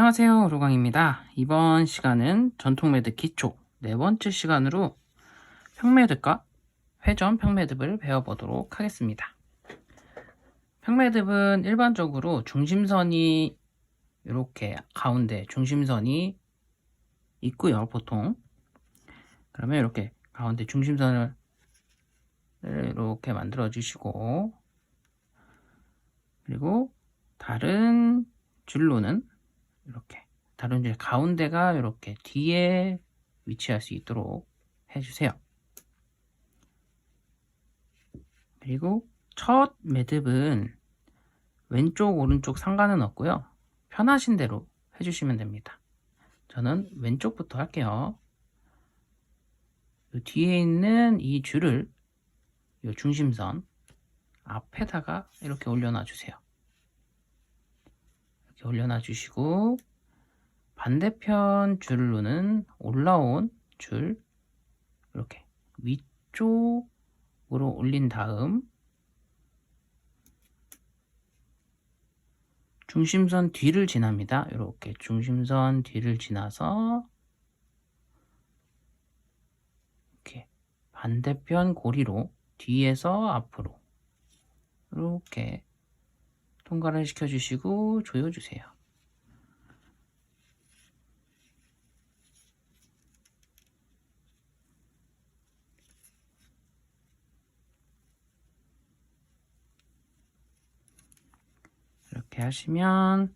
안녕하세요. 로강입니다. 이번 시간은 전통매듭 기초 네 번째 시간으로 평매듭과 회전 평매듭을 배워보도록 하겠습니다. 평매듭은 일반적으로 중심선이 이렇게 가운데 중심선이 있고요 보통. 그러면 이렇게 가운데 중심선을 이렇게 만들어 주시고 그리고 다른 줄로는 이렇게 줄 가운데가 이렇게 뒤에 위치할 수 있도록 해주세요. 그리고 첫 매듭은 왼쪽 오른쪽 상관은 없고요. 편하신 대로 해주시면 됩니다. 저는 왼쪽부터 할게요. 이 뒤에 있는 이 줄을 이 중심선 앞에다가 이렇게 올려놔 주세요. 이렇게 올려놔 주시고 반대편 줄로는 올라온 줄 이렇게 위쪽으로 올린 다음 중심선 뒤를 지납니다. 이렇게 중심선 뒤를 지나서 이렇게 반대편 고리로 뒤에서 앞으로 이렇게 통과를 시켜주시고 조여주세요. 이렇게 하시면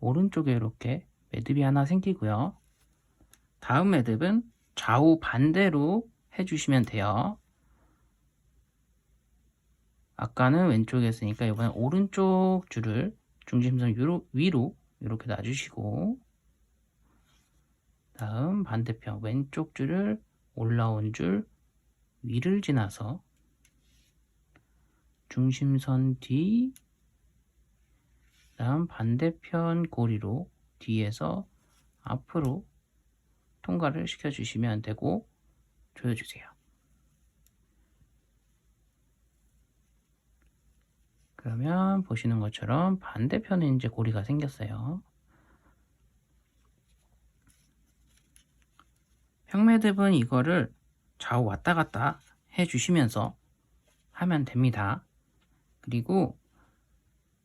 오른쪽에 이렇게 매듭이 하나 생기고요. 다음 매듭은 좌우 반대로 해주시면 돼요. 아까는 왼쪽에 했으니까 이번엔 오른쪽 줄을 중심선 위로, 위로 이렇게 놔주시고 다음 반대편 왼쪽 줄을 올라온 줄 위를 지나서 중심선 뒤 다음 반대편 고리로 뒤에서 앞으로 통과를 시켜주시면 되고 조여주세요. 그러면 보시는 것처럼 반대편에 이제 고리가 생겼어요. 평매듭은 이거를 좌우 왔다 갔다 해주시면서 하면 됩니다. 그리고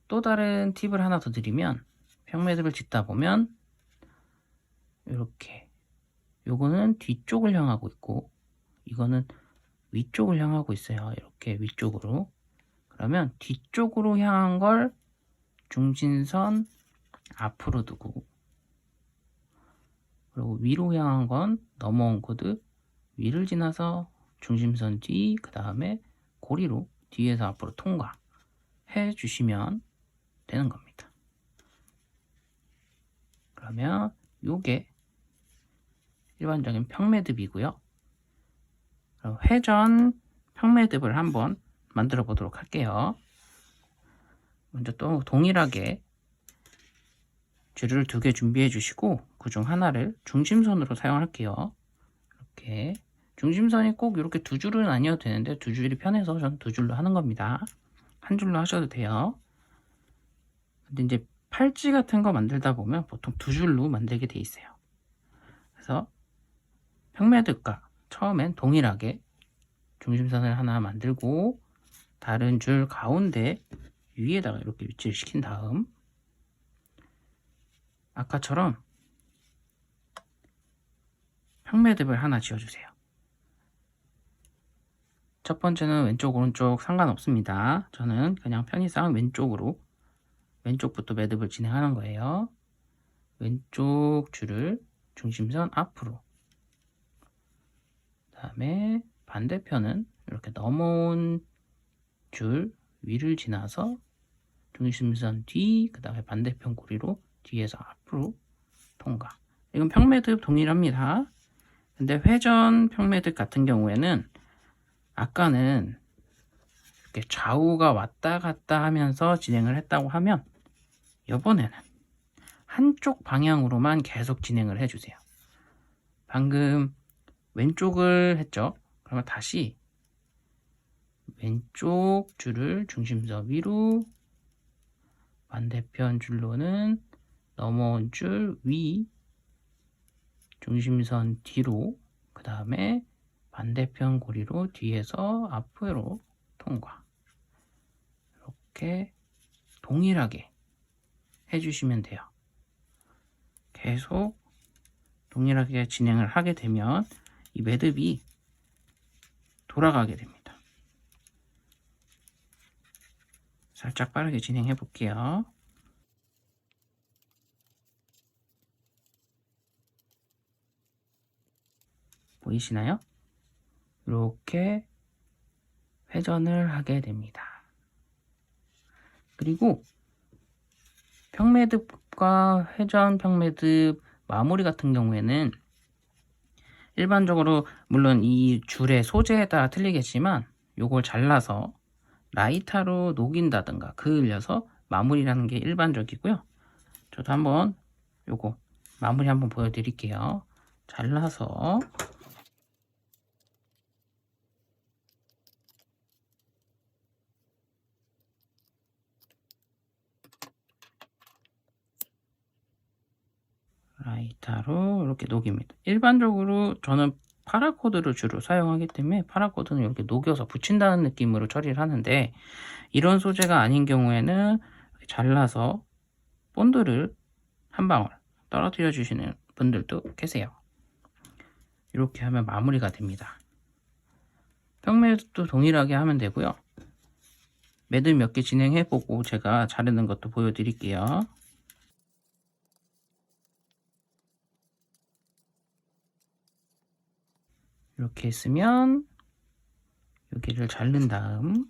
또 다른 팁을 하나 더 드리면 평매듭을 짓다 보면 이렇게 요거는 뒤쪽을 향하고 있고 이거는 위쪽을 향하고 있어요. 이렇게 위쪽으로 그러면 뒤쪽으로 향한 걸 중심선 앞으로 두고 그리고 위로 향한 건 넘어온 코드 위를 지나서 중심선 뒤 그 다음에 고리로 뒤에서 앞으로 통과 해 주시면 되는 겁니다. 그러면 요게 일반적인 평매듭이고요. 회전 평매듭을 한번 만들어 보도록 할게요. 먼저 또 동일하게 줄을 두개 준비해 주시고 그 중 하나를 중심선으로 사용할게요. 이렇게 중심선이 꼭 이렇게 두 줄은 아니어도 되는데 두 줄이 편해서 저는 두 줄로 하는 겁니다. 한 줄로 하셔도 돼요. 근데 이제 팔찌 같은 거 만들다 보면 보통 두 줄로 만들게 돼 있어요. 그래서 평매듭과 처음엔 동일하게 중심선을 하나 만들고 다른 줄 가운데 위에다가 이렇게 위치를 시킨 다음 아까처럼 평매듭을 하나 지어주세요. 첫 번째는 왼쪽 오른쪽 상관없습니다. 저는 그냥 편의상 왼쪽으로 왼쪽부터 매듭을 진행하는 거예요. 왼쪽 줄을 중심선 앞으로 그 다음에 반대편은 이렇게 넘어온 줄 위를 지나서 중심선 뒤, 그 다음에 반대편 고리로 뒤에서 앞으로 통과. 이건 평매듭 동일합니다. 근데 회전 평매듭 같은 경우에는 아까는 이렇게 좌우가 왔다 갔다 하면서 진행을 했다고 하면 이번에는 한쪽 방향으로만 계속 진행을 해주세요. 방금 왼쪽을 했죠. 그러면 다시 왼쪽 줄을 중심선 위로 반대편 줄로는 넘어온 줄 위, 중심선 뒤로, 그 다음에 반대편 고리로 뒤에서 앞으로 통과. 이렇게 동일하게 해주시면 돼요. 계속 동일하게 진행을 하게 되면 이 매듭이 돌아가게 됩니다. 살짝 빠르게 진행해 볼게요. 보이시나요? 이렇게 회전을 하게 됩니다. 그리고 평매듭과 회전 평매듭 마무리 같은 경우에는 일반적으로 물론 이 줄의 소재에 따라 틀리겠지만 요걸 잘라서 라이터로 녹인다든가 그을려서 마무리라는 게 일반적이고요. 저도 한번 요거 마무리 한번 보여드릴게요. 잘라서 라이터로 이렇게 녹입니다. 일반적으로 저는 파라코드를 주로 사용하기 때문에 파라코드는 이렇게 녹여서 붙인다는 느낌으로 처리를 하는데 이런 소재가 아닌 경우에는 잘라서 본드를 한 방울 떨어뜨려 주시는 분들도 계세요. 이렇게 하면 마무리가 됩니다. 평매도 동일하게 하면 되고요. 매듭 몇 개 진행해 보고 제가 자르는 것도 보여드릴게요. 이렇게 했으면 여기를 자른 다음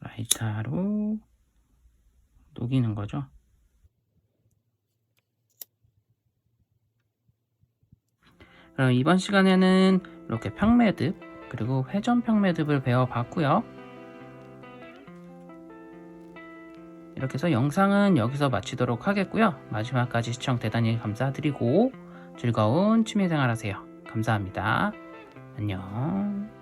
라이터로 녹이는 거죠. 그럼 이번 시간에는 이렇게 평매듭 그리고 회전 평매듭을 배워봤고요. 이렇게 해서 영상은 여기서 마치도록 하겠고요. 마지막까지 시청 대단히 감사드리고 즐거운 취미생활 하세요. 감사합니다. 안녕.